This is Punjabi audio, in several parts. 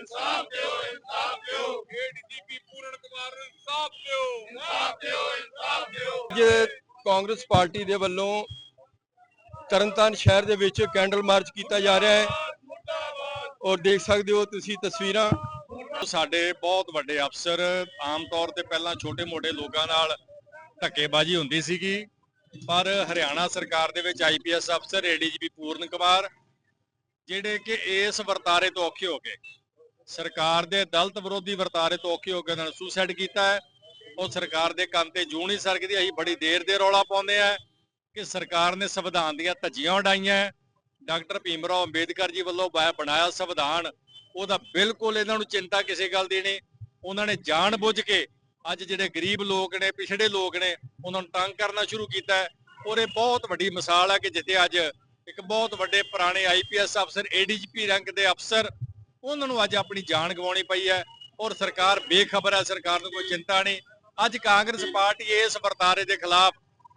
ਇਨਸਾਫ ਦਿਓ ਇਨਸਾਫ ਦਿਓ। ਏਡੀਜੀਪੀ ਪੂਰਨ ਕੁਮਾਰ ਨੂੰ ਇਨਸਾਫ ਦਿਓ। ਇਨਸਾਫ ਦਿਓ ਇਨਸਾਫ ਦਿਓ। ਅੱਜ ਕਾਂਗਰਸ ਪਾਰਟੀ ਦੇ ਵੱਲੋਂ ਤਰਨਤਾਰਨ ਸ਼ਹਿਰ ਦੇ ਵਿੱਚ ਕੈਂਡਲ ਮਾਰਚ ਕੀਤਾ ਜਾ ਰਿਹਾ ਹੈ। ਔਰ ਦੇਖ ਸਕਦੇ ਹੋ ਤੁਸੀਂ ਤਸਵੀਰਾਂ। ਸਾਡੇ ਬਹੁਤ ਵੱਡੇ ਅਫਸਰ ਆਮ ਤੌਰ ਤੇ ਪਹਿਲਾਂ ਛੋਟੇ-ਮੋਟੇ ਲੋਕਾਂ ਨਾਲ ਧੱਕੇਬਾਜ਼ੀ ਹੁੰਦੀ ਸੀਗੀ ਪਰ ਹਰਿਆਣਾ ਸਰਕਾਰ ਦੇ ਵਿੱਚ ਆਈਪੀਐਸ ਅਫਸਰ ਏਡੀਜੀਪੀ ਪੂਰਨ ਕੁਮਾਰ ਜਿਹੜੇ ਕਿ ਇਸ ਵਰਤਾਰੇ ਤੋਂ ਔਖੇ ਹੋ ਗਏ। ਸਰਕਾਰ ਦੇ ਦਲਤ ਵਿਰੋਧੀ ਵਰਤਾਰੇ ਤੋਂ ਔਖੇ ਹੋ ਕੇ ਉਹਨਾਂ ਨੇ ਸੁਸਾਈਡ ਕੀਤਾ ਹੈ। ਉਹ ਸਰਕਾਰ ਦੇ ਕੰਨ ਤੇ ਜੂ ਨਹੀਂ ਸਰਕਦੀ, ਅਸੀਂ ਬੜੀ ਦੇਰ ਦੇ ਰੌਲਾ ਪਾਉਂਦੇ ਆ ਕਿ ਸਰਕਾਰ ਨੇ ਸੰਵਿਧਾਨ ਦੀਆਂ ਧੱਜੀਆਂ ਉਡਾਈਆਂ ਡਾਕਟਰ ਭੀਮ ਰਾਓ ਅੰਬੇਦਕਰ ਜੀ ਵੱਲੋਂ ਬਣਾਇਆ ਸੰਵਿਧਾਨ, ਉਹਦਾ ਬਿਲਕੁਲ ਇਹਨਾਂ ਨੂੰ ਚਿੰਤਾ ਕਿਸੇ ਗੱਲ ਦੀ ਨਹੀਂ। ਉਹਨਾਂ ਨੇ ਜਾਣ ਬੁੱਝ ਕੇ ਅੱਜ ਜਿਹੜੇ ਗਰੀਬ ਲੋਕ ਨੇ, ਪਿਛੜੇ ਲੋਕ ਨੇ, ਉਹਨਾਂ ਨੂੰ ਤੰਗ ਕਰਨਾ ਸ਼ੁਰੂ ਕੀਤਾ ਹੈ। ਔਰ ਇਹ ਬਹੁਤ ਵੱਡੀ ਮਿਸਾਲ ਹੈ ਕਿ ਜਿੱਥੇ ਅੱਜ ਇੱਕ ਬਹੁਤ ਵੱਡੇ ਪੁਰਾਣੇ ਆਈਪੀਐਸ ਅਫਸਰ ਏਡੀਜੀਪੀ ਰੈਂਕ ਦੇ ਅਫਸਰ ਉਹਨਾਂ ਨੂੰ ਅੱਜ ਆਪਣੀ ਜਾਨ ਗਵਾਉਣੀ ਪਈ ਹੈ ਔਰ ਸਰਕਾਰ ਬੇਖਬਰ ਹੈ, ਸਰਕਾਰ ਨੂੰ ਕੋਈ ਚਿੰਤਾ ਨਹੀਂ। ਅੱਜ ਕਾਂਗਰਸ ਪਾਰਟੀ ਇਸ ਵਰਤਾਰੇ ਦੇ ਖਿਲਾਫ,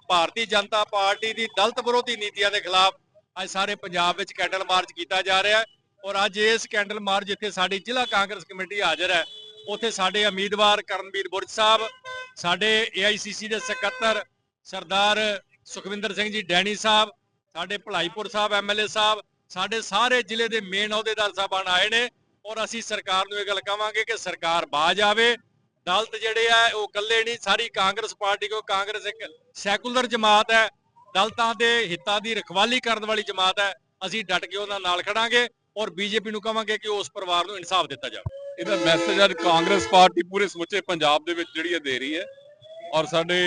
ਭਾਰਤੀ ਜਨਤਾ ਪਾਰਟੀ ਦੀ ਦਲਤ ਵਿਰੋਧੀ ਨੀਤੀਆਂ ਦੇ ਖਿਲਾਫ ਅੱਜ ਸਾਰੇ ਪੰਜਾਬ ਵਿੱਚ ਕੈਂਡਲ ਮਾਰਚ ਕੀਤਾ ਜਾ ਰਿਹਾ ਹੈ ਔਰ ਅੱਜ ਇਸ ਕੈਂਡਲ ਮਾਰਚ ਜਿੱਥੇ ਸਾਡੀ ਜ਼ਿਲ੍ਹਾ ਕਾਂਗਰਸ ਕਮੇਟੀ ਹਾਜ਼ਰ ਹੈ, ਉੱਥੇ ਸਾਡੇ ਉਮੀਦਵਾਰ ਕਰਨਵੀਰ ਬੁਰਜ ਸਾਹਿਬ, ਸਾਡੇ ਏਆਈਸੀਸੀ ਦੇ ਸਕੱਤਰ ਸਰਦਾਰ ਸੁਖਵਿੰਦਰ ਸਿੰਘ ਜੀ ਡੈਣੀ ਸਾਹਿਬ, ਸਾਡੇ ਭਲਾਈਪੁਰ ਸਾਹਿਬ ਐਮਐਲਏ ਸਾਹਿਬ ਸਾਡੇ ਸਾਰੇ ਜ਼ਿਲ੍ਹੇ ਦੇ ਮੇਨ ਅਹੁਦੇਦਾਰ ਸਾਹਿਬਾਨ ਆਏ ਨੇ ਔਰ ਅਸੀਂ ਸਰਕਾਰ ਨੂੰ ਇਹ ਗੱਲ ਕਵਾਂਗੇ ਕਿ ਸਰਕਾਰ ਬਾਜ ਆਵੇ ਦਲਿਤ ਜਿਹੜੇ ਆ, ਉਹ ਇਕੱਲੇ ਨਹੀਂ, ਸਾਰੀ ਕਾਂਗਰਸ ਪਾਰਟੀ ਕੋ ਕਾਂਗਰਸ ਇੱਕ ਸੈਕੂਲਰ ਜਮਾਤ ਹੈ। ਦਲਿਤਾਂ ਦੇ ਹਿੱਤਾਂ ਦੀ ਰਖਵਾਲੀ ਕਰਨ ਵਾਲੀ ਜਮਾਤ ਹੈ। ਅਸੀਂ ਡਟ ਕੇ ਉਹਨਾਂ ਨਾਲ ਖੜਾਂਗੇ ਔਰ ਬੀਜੇਪੀ ਨੂੰ ਕਵਾਂਗੇ ਕਿ ਉਸ ਪਰਿਵਾਰ ਨੂੰ ਇਨਸਾਫ ਦਿੱਤਾ ਜਾਵੇ। ਇਹਦਾ ਮੈਸੇਜ ਅੱਜ ਕਾਂਗਰਸ ਪਾਰਟੀ ਪੂਰੇ ਸਮੁੱਚੇ ਪੰਜਾਬ ਦੇ ਵਿੱਚ ਜਿਹੜੀ ਇਹ ਦੇ ਰਹੀ ਹੈ। ਔਰ ਸਾਡੇ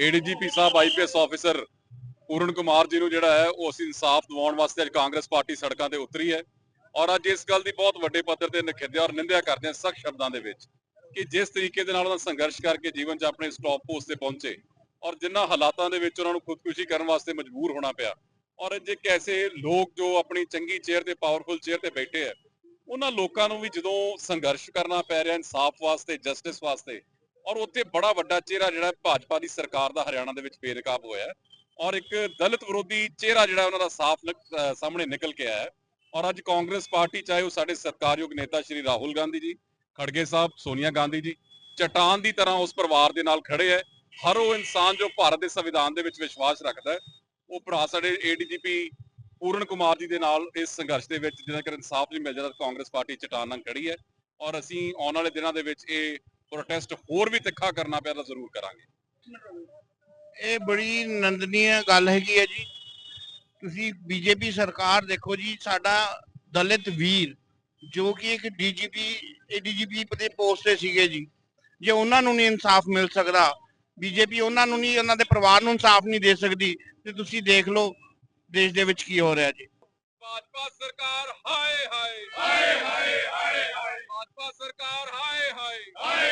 ਏਡੀਜੀਪੀ ਸਾਹਿਬ ਆਈਪੀਐਸ ਆਫੀਸਰ ਪੂਰਨ ਕੁਮਾਰ ਜੀ ਨੂੰ ਜਿਹੜਾ ਹੈ ਉਹ ਅਸੀਂ ਇਨਸਾਫ ਦਿਵਾਉਣ ਵਾਸਤੇ ਅੱਜ ਕਾਂਗਰਸ ਪਾਰਟੀ ਸੜਕਾਂ ਤੇ ਉਤਰੀ ਹੈ ਔਰ ਅੱਜ ਇਸ ਗੱਲ ਦੀ ਬਹੁਤ ਵੱਡੇ ਪੱਧਰ ਤੇ ਨਿਖੇਧਿਆ ਔਰ ਨਿੰਦਿਆ ਕਰਦੇ ਹਾਂ ਸਖਤ ਸ਼ਬਦਾਂ ਦੇ ਵਿੱਚ ਕਿ ਜਿਸ ਤਰੀਕੇ ਦੇ ਨਾਲ ਉਹਨਾਂ ਸੰਘਰਸ਼ ਕਰਕੇ ਜੀਵਨ 'ਚ ਆਪਣੇ ਸਟਾਪ ਪੋਸਟ ਤੇ ਪਹੁੰਚੇ ਔਰ ਜਿਨ੍ਹਾਂ ਹਾਲਾਤਾਂ ਦੇ ਵਿੱਚ ਉਹਨਾਂ ਨੂੰ ਖੁਦਕੁਸ਼ੀ ਕਰਨ ਵਾਸਤੇ ਮਜਬੂਰ ਹੋਣਾ ਪਿਆ ਔਰ ਜੇ ਕੈਸੇ ਲੋਕ ਜੋ ਆਪਣੀ ਚੰਗੀ ਚੇਅਰ ਤੇ ਪਾਵਰਫੁਲ ਚੇਅਰ ਤੇ ਬੈਠੇ ਆ ਉਹਨਾਂ ਲੋਕਾਂ ਨੂੰ ਵੀ ਜਦੋਂ ਸੰਘਰਸ਼ ਕਰਨਾ ਪੈ ਰਿਹਾ ਇਨਸਾਫ ਵਾਸਤੇ ਜਸਟਿਸ ਵਾਸਤੇ ਔਰ ਉੱਥੇ ਬੜਾ ਵੱਡਾ ਚਿਹਰਾ ਜਿਹੜਾ ਭਾਜਪਾ ਦੀ ਸਰਕਾਰ ਦਾ ਹਰਿਆਣਾ ਦੇ ਵਿੱਚ ਬੇਨਕਾਬ ਹੋਇਆ ਔਰ ਇੱਕ ਦਲਿਤ ਵਿਰੋਧੀ ਚਿਹਰਾ ਜਿਹੜਾ ਉਹਨਾਂ ਦਾ ਸਾਫ਼ ਸਾਹਮਣੇ ਨਿਕਲ ਕੇ ਆਇਆ ਔਰ ਅੱਜ ਕਾਂਗਰਸ ਪਾਰਟੀ, ਚਾਹੇ ਉਹ ਸਾਡੇ ਸਤਿਕਾਰਯੋਗ ਨੇਤਾ ਸ਼੍ਰੀ ਰਾਹੁਲ ਗਾਂਧੀ ਜੀ, ਖੜਗੇ ਸਾਹਿਬ, ਸੋਨੀਆ ਗਾਂਧੀ ਜੀ, ਚਟਾਨ ਦੀ ਤਰ੍ਹਾਂ ਉਸ ਪਰਿਵਾਰ ਦੇ ਨਾਲ ਖੜੇ ਹੈ। ਹਰ ਉਹ ਇਨਸਾਨ ਜੋ ਭਾਰਤ ਦੇ ਸੰਵਿਧਾਨ ਦੇ ਵਿੱਚ ਵਿਸ਼ਵਾਸ ਰੱਖਦਾ ਹੈ, ਉਹ ਭਰਾ ਸਾਡੇ ਏਡੀਜੀਪੀ ਪੂਰਨ ਕੁਮਾਰ ਜੀ ਦੇ ਨਾਲ ਇਸ ਸੰਘਰਸ਼ ਦੇ ਵਿੱਚ ਜਿੰਨਾ ਕਰ ਇਨਸਾਫ ਨਹੀਂ ਮਿਲ ਜਾਂਦਾ ਕਾਂਗਰਸ ਪਾਰਟੀ ਚਟਾਨ ਨਾਲ ਖੜੀ ਹੈ। ਔਰ ਅਸੀਂ ਆਉਣ ਵਾਲੇ ਦਿਨਾਂ ਦੇ ਵਿੱਚ ਇਹ ਪ੍ਰੋਟੈਸਟ ਹੋਰ ਵੀ ਤਿੱਖਾ ਕਰਨਾ ਪਿਆ ਤਾਂ ਜ਼ਰੂਰ ਕਰਾਂਗੇ। ਇਹ ਬੜੀ ਨੰਦਨੀय ਗੱਲ ਹੈਗੀ ਹੈ ਜੀ। ਤੁਸੀਂ ਬੀਜੇਪੀ ਸਰਕਾਰ ਦੇਖੋ ਜੀ, ਸਾਡਾ ਦਲਿਤ ਵੀਰ ਜੋ ਕਿ ਇੱਕ ਡੀਜੀਪੀ ਏਡੀਜੀਪੀ ਦੇ ਪੋਸਟ ਤੇ ਸੀਗੇ ਜੀ। ਜੇ ਉਹਨਾਂ ਨੂੰ ਨਹੀਂ ਇਨਸਾਫ ਮਿਲ ਸਕਦਾ, ਬੀਜੇਪੀ ਉਹਨਾਂ ਨੂੰ ਨਹੀਂ, ਉਹਨਾਂ ਦੇ ਪਰਿਵਾਰ ਨੂੰ ਇਨਸਾਫ ਨਹੀਂ ਦੇ ਸਕਦੀ, ਤੇ ਤੁਸੀਂ ਦੇਖ ਲਓ ਦੇਸ਼ ਦੇ ਵਿੱਚ ਕੀ ਹੋ ਰਿਹਾ ਜੀ। ਭਾਜਪਾ ਸਰਕਾਰ ਹਾਏ ਹਾਏ ਹਾਏ ਹਾਏ ਹਾਏ, ਭਾਜਪਾ ਸਰਕਾਰ ਹਾਏ ਹਾਏ ਹਾਏ